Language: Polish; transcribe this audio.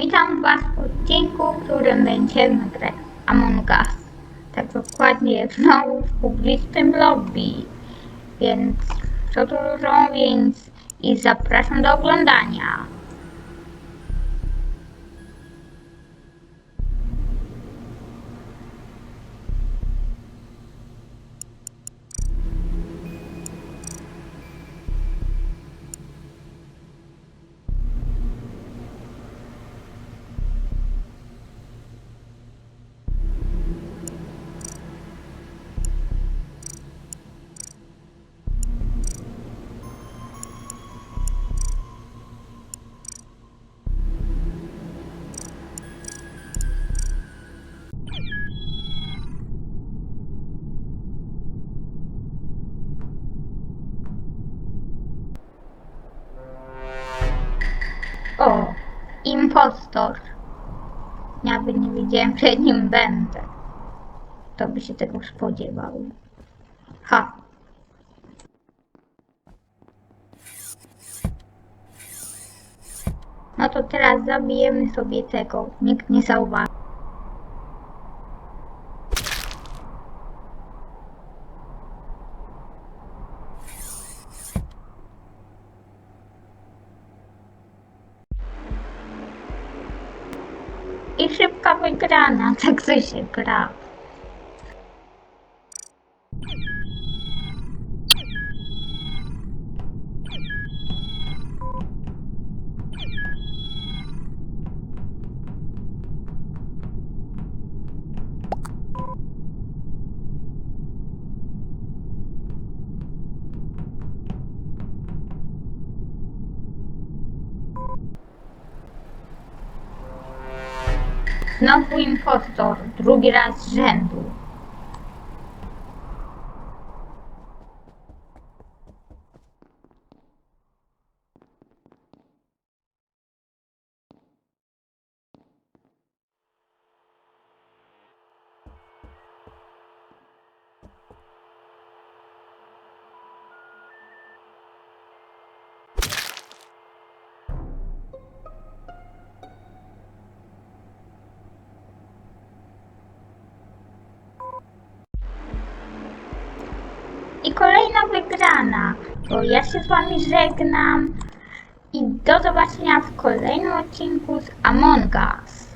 Witam Was w odcinku, w którym będziemy grać Among Us. Tak dokładnie znowu w publicznym lobby. Więc co tu dużo więc i zapraszam do oglądania. O, impostor. Nawet nie wiedziałem, że nim będę. To by się tego spodziewał. Ha. No to teraz zabijemy sobie tego. Nikt nie zauważy. I szybka wygrana, tak to się gra. Znowu impostor, drugi raz z rzędu. I kolejna wygrana. To ja się z wami żegnam. I do zobaczenia w kolejnym odcinku z Among Us.